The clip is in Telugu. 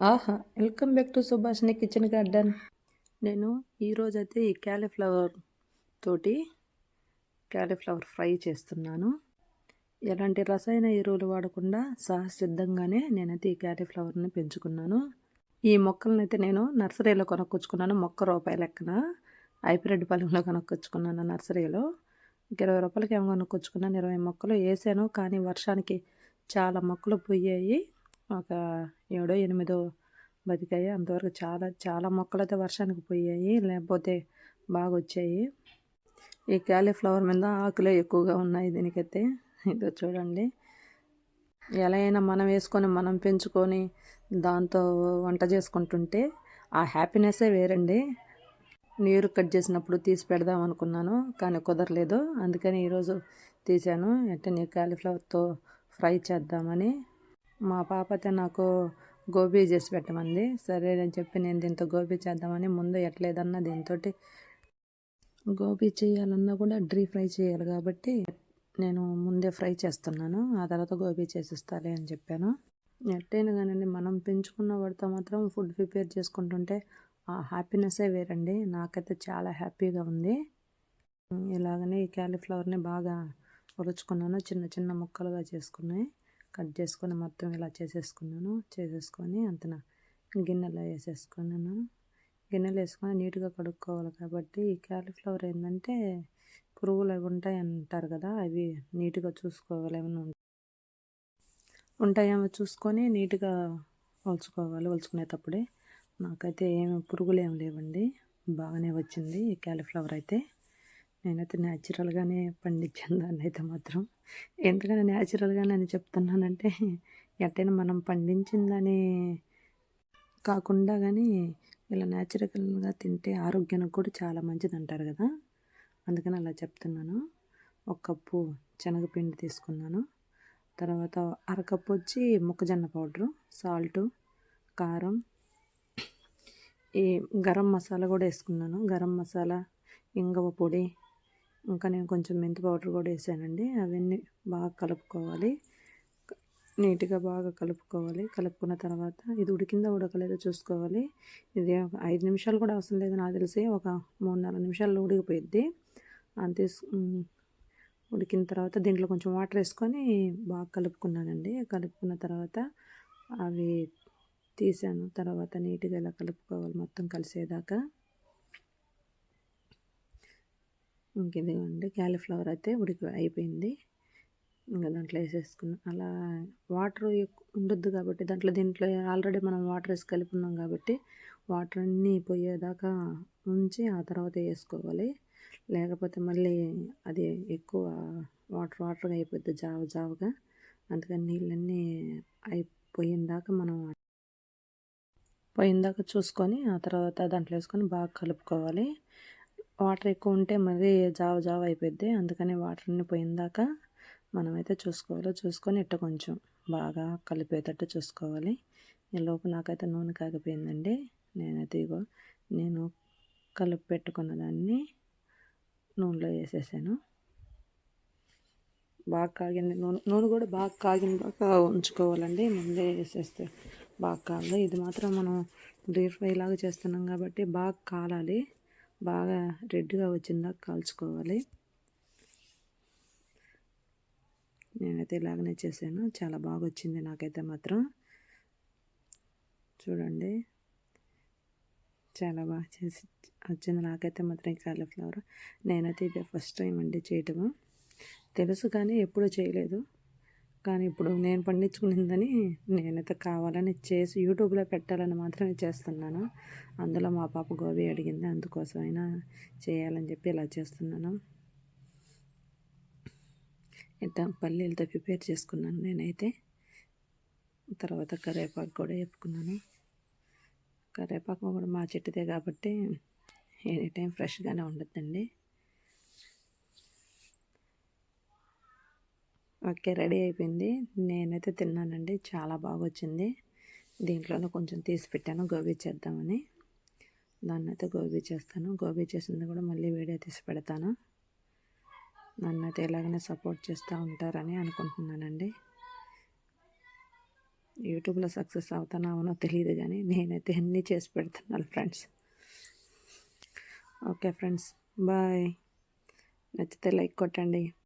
ఆహా! Welcome back to Subhashini kitchen garden. నేను ఈరోజైతే ఈ క్యాలీఫ్లవర్ తోటి క్యాలీఫ్లవర్ ఫ్రై చేస్తున్నాను. ఎలాంటి రసాయన ఎరువులు వాడకుండా సహజసిద్ధంగానే నేనైతే ఈ క్యాలీఫ్లవర్‌ని పెంచుకున్నాను. ఈ మొక్కలనైతే నేను నర్సరీలో కొనుక్కొచ్చుకున్నాను. మొక్క రూపాయి లెక్కన హైబ్రిడ్ పాలెంలో కొనుక్కొచ్చుకున్నాను నర్సరీలో. ఒక రూ. 20కి ఏమో కొనుక్కొచ్చుకున్నాను. 20 మొక్కలు వేసాను కానీ వర్షానికి చాలా మొక్కలు పోయాయి. ఒక ఏడో, ఎనిమిదో బతికాయి. అంతవరకు చాలా చాలా మొక్కలైతే వర్షానికి పోయాయి. లేకపోతే బాగా వచ్చాయి ఈ క్యాలీఫ్లవర్ మీద ఆకులే ఎక్కువగా ఉన్నాయి దీనికైతే. ఇదో చూడండి. ఎలా అయినా మనం వేసుకొని, మనం పెంచుకొని, దాంతో వంట చేసుకుంటుంటే ఆ హ్యాపీనెస్సే వేరండి. నీరు కట్ చేసినప్పుడు తీసి పెడదాం అనుకున్నాను. కానీ కుదరలేదు. అందుకని ఈరోజు తీశాను. వెంటనే క్యాలీఫ్లవర్‌తో ఫ్రై చేద్దామని. మా పాప అయితే నాకు గోబీ చేసి పెట్టమంది. సరే అని చెప్పి నేను దీంతో గోబీ చేద్దామని ముందు ఎట్లేదన్నా దీంతో గోబీ చేయాలన్నా కూడా డ్రీ ఫ్రై చేయాలి కాబట్టి నేను ముందే ఫ్రై చేస్తున్నాను. ఆ తర్వాత గోబీ చేసిస్తాలే అని చెప్పాను. ఎట్టైనా కానండి మనం పెంచుకున్న వాడితో మాత్రం ఫుడ్ ప్రిపేర్ చేసుకుంటుంటే ఆ హ్యాపీనెస్సే వేరండి. నాకైతే చాలా హ్యాపీగా ఉంది. ఇలాగనే ఈ క్యాలీఫ్లవర్‌ని బాగా ఉరుచుకున్నాను చిన్న చిన్న ముక్కలుగా చేసుకుని కట్ చేసుకొని మొత్తం ఇలా చేసేసుకున్నాను. చేసేసుకొని అంతన గిన్నెలో వేసేసుకున్నాను. గిన్నెలో వేసుకొని నీట్‌గా కడుక్కోవాలి కాబట్టి ఈ క్యాలీఫ్లవర్ ఏంటంటే పురుగులు అవి ఉంటాయి అంటారు కదా! అవి నీట్‌గా చూసుకోవాలి ఏమైనా ఉంటాయేమో చూసుకొని నీట్‌గా ఒలుచుకోవాలి ఒలుచుకునేటప్పుడే. నాకైతే ఏమి పురుగులు ఏమి లేవండి. బాగానే వచ్చింది ఈ క్యాలీఫ్లవర్ అయితే. నేనైతే న్యాచురల్‌గానే పండించాను దాన్నైతే మాత్రం. ఎందుకని న్యాచురల్గా అని చెప్తున్నానంటే ఎట్టైనా మనం పండించిందని కాకుండా కానీ ఇలా న్యాచురల్‌గా తింటే ఆరోగ్యానికి కూడా చాలా మంచిది అంటారు కదా! అందుకని అలా చెప్తున్నాను. ఒక కప్పు శనగపిండి తీసుకున్నాను. తర్వాత అరకప్పు వచ్చి మొక్కజొన్న పౌడరు, సాల్టు, కారం, ఈ గరం మసాలా కూడా వేసుకున్నాను. గరం మసాలా, ఇంగువ పొడి ఇంకా నేను కొంచెం మెంతి పౌడర్ కూడా వేసానండి. అవన్నీ బాగా కలుపుకోవాలి. నీట్గా బాగా కలుపుకోవాలి. కలుపుకున్న తర్వాత ఇది ఉడికిందా ఉడకలేదో చూసుకోవాలి. ఇది ఒక ఐదు నిమిషాలు కూడా అవసరం లేదు నాకు తెలిసి. ఒక మూడు నాలుగు నిమిషాల్లో ఉడికిపోయిద్ది. అంతే ఉడికిన తర్వాత దీంట్లో కొంచెం వాటర్ వేసుకొని బాగా కలుపుకున్నానండి. కలుపుకున్న తర్వాత అవి తీసాను. తర్వాత నీట్గా ఇలా కలుపుకోవాలి మొత్తం కలిసేదాకా ఇంక ఇదిగోండి క్యాలీఫ్లవర్ అయితే ఉడికి అయిపోయింది. ఇంకా దాంట్లో వేసేసుకున్నాం. అలా వాటర్ ఉండొద్దు కాబట్టి దాంట్లో దీంట్లో ఆల్రెడీ మనం వాటర్ వేసి కలుపున్నాం కాబట్టి వాటర్ అన్నీ పోయేదాకా ఉంచి ఆ తర్వాత వేసుకోవాలి. లేకపోతే మళ్ళీ అది ఎక్కువ వాటర్ వాటర్గా అయిపోద్ది జావ జావగా. అందుకని నీళ్ళన్నీ అయిపోయిన దాకా మనం పోయిందాక చూసుకొని ఆ తర్వాత దాంట్లో వేసుకొని బాగా కలుపుకోవాలి. వాటర్ ఎక్కువ ఉంటే మరీ జావ జావ అయిపోద్ది అందుకని వాటర్ని పోయిందాక మనమైతే చూసుకోవాలి చూసుకొని ఇట్ట కొంచెం బాగా కలిపేటట్టు చూసుకోవాలి. ఈలోపు నాకైతే నూనె కాగిపోయిందండి. నేనైతే ఇగో నేను కలిపి పెట్టుకున్న దాన్ని నూనెలో వేసేసాను. బాగా కాగింది నూనె నూనె కూడా బాగా కాగిన దాకా ఉంచుకోవాలండి. ముందే వేసేస్తే బాగా కావాలి. ఇది మాత్రం మనం డీప్ ఫ్రై లాగా చేస్తున్నాం కాబట్టి బాగా కాలాలి. బాగా రెడ్గా వచ్చిందా కాల్చుకోవాలి. నేనైతే ఇలాగనే చేశాను. చాలా బాగా వచ్చింది నాకైతే మాత్రం. చూడండి. చాలా బాగా చేసి వచ్చింది నాకైతే మాత్రం ఈ కాలీఫ్లవర్ నేనైతే ఇదే ఫస్ట్ టైం అండి చేయటము. తెలుసు కానీ ఎప్పుడూ చేయలేదు. కానీ ఇప్పుడు నేను పండించుకునిందని నేనైతే కావాలని చేసి యూట్యూబ్లో పెట్టాలని మాత్రమే చేస్తున్నాను. అందులో మా పాప గోబీ అడిగింది అందుకోసమైనా చేయాలని చెప్పి ఇలా చేస్తున్నాను. ఇట్లా పల్లీలతో ప్రిపేర్ చేసుకున్నాను నేనైతే. తర్వాత కరివేపాకు కూడా వేపుకున్నాను. కరివేపాకు కూడా మా చెట్టుదే కాబట్టి ఎనీ టైం ఫ్రెష్గానే ఉండద్దండి. ఓకే రెడీ అయిపోయింది. నేనైతే తిన్నానండి. చాలా బాగా వచ్చింది దీంట్లోనే కొంచెం తీసి పెట్టాను. గోబీ చేద్దామని. దాన్ని అయితే గోబీ చేస్తాను. గోబీ చేసింది కూడా మళ్ళీ వీడియో తీసి పెడతాను. నన్ను అయితే ఎలాగనే సపోర్ట్ చేస్తూ ఉంటారని అనుకుంటున్నానండి. యూట్యూబ్లో సక్సెస్ అవుతానో అవునో తెలియదు కానీ నేనైతే అన్నీ చేసి పెడుతున్నాను ఫ్రెండ్స్. Okay friends bye. నచ్చితే లైక్ కొట్టండి.